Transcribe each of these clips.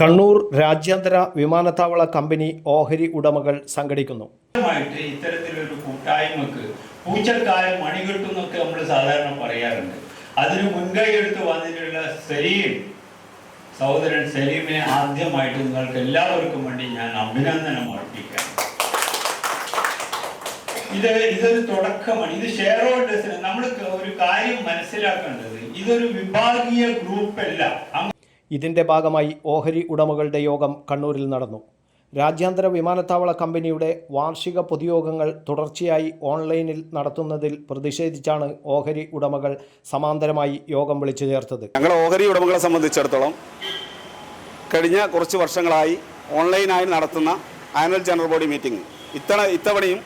കണ്ണൂർ രാജ്യാന്തര വിമാനത്താവള കമ്പനി ഓഹരി ഉടമകൾ സംഘടിക്കുന്നു. ഇത്തരത്തിലൊരു കൂട്ടായ്മക്ക് പൂച്ചക്കാരും മണികെട്ടുന്നൊക്കെ നമ്മൾ സാധാരണ പറയാറുണ്ട്. അതിന് മുൻകൈ എടുത്ത് വന്നിട്ടുള്ള സലീം സഹോദരൻ സലീമിനെ ആദ്യമായിട്ട് നിങ്ങൾക്ക് എല്ലാവർക്കും വേണ്ടി ഞാൻ അഭിനന്ദനം അർപ്പിക്കാം. ഇത് ഇതൊരു തുടക്കമാണ്. ഇത് ഷെയർ ഹോൾഡേഴ്സിന് നമ്മൾ ഒരു കാര്യം മനസ്സിലാക്കേണ്ടത്. ഇതൊരു വിഭാഗീയ ഗ്രൂപ്പല്ല ഇതിന്റെ ഭാഗമായി ഓഹരി ഉടമകളുടെ യോഗം കണ്ണൂരിൽ നടന്നു. രാജ്യാന്തര വിമാനത്താവള കമ്പനിയുടെ വാർഷിക പൊതുയോഗങ്ങൾ തുടർച്ചയായി ഓൺലൈനിൽ നടത്തുന്നതിൽ പ്രതിഷേധിച്ചാണ് ഓഹരി ഉടമകൾ സമാന്തരമായി യോഗം വിളിച്ചു ചേർത്തത്. ഞങ്ങൾ ഓഹരി ഉടമകളെ സംബന്ധിച്ചിടത്തോളം കഴിഞ്ഞ കുറച്ച് വർഷങ്ങളായി ഓൺലൈനായി നടത്തുന്ന ആനുവൽ ജനറൽ ബോഡി മീറ്റിംഗ്. ഇത്തവണ ഇത്തവണയും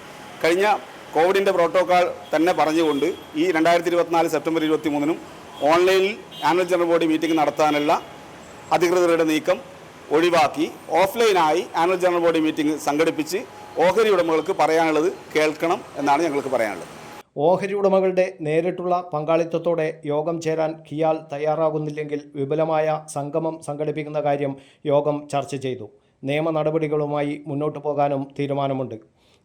കഴിഞ്ഞ കോവിഡിന്റെ പ്രോട്ടോക്കോൾ തന്നെ പറഞ്ഞുകൊണ്ട് ഈ രണ്ടായിരത്തി ഇരുപത്തിനാല് സെപ്റ്റംബർ ഇരുപത്തി മൂന്നിനും ഓൺലൈനിൽ ആനുവൽ ജനറൽ ബോഡി മീറ്റിംഗ് നടത്താനുള്ള അധികൃതരുടെ നീക്കം ഒഴിവാക്കി. ഓഫ്ലൈനായി ആനുവൽ ജനറൽ ബോഡി മീറ്റിംഗ് സംഘടിപ്പിച്ച് ഓഹരി ഉടമകൾക്ക് പറയാനുള്ളത് കേൾക്കണം എന്നാണ് ഞങ്ങൾക്ക് പറയാനുള്ളത്. ഓഹരി ഉടമകളുടെ നേരിട്ടുള്ള പങ്കാളിത്തത്തോടെ യോഗം ചേരാൻ കിയാൽ തയ്യാറാകുന്നില്ലെങ്കിൽ വിപുലമായ സംഗമം സംഘടിപ്പിക്കുന്ന കാര്യം യോഗം ചർച്ച ചെയ്തു. നിയമ നടപടികളുമായി മുന്നോട്ടു പോകാനും തീരുമാനമുണ്ട്.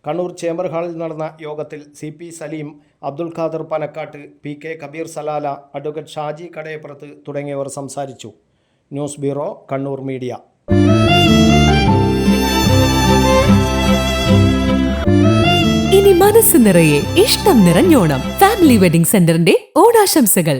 കണ്ണൂർ ചേംബർ ഹാളിൽ നടന്ന യോഗത്തിൽ C P Saleem Abdul Khader Panakkat P K Kabeer Salalah advocate Shaji Kadayappurath തുടങ്ങിയവർ സംസാരിച്ചു. News bureau Kannur media. ഇനി മനസ്സ് നിറയെ ഇഷ്ടം നിറഞ്ഞോണം. ഫാമിലി വെഡിംഗ് സെന്ററിന്റെ ഓണാശംസകൾ.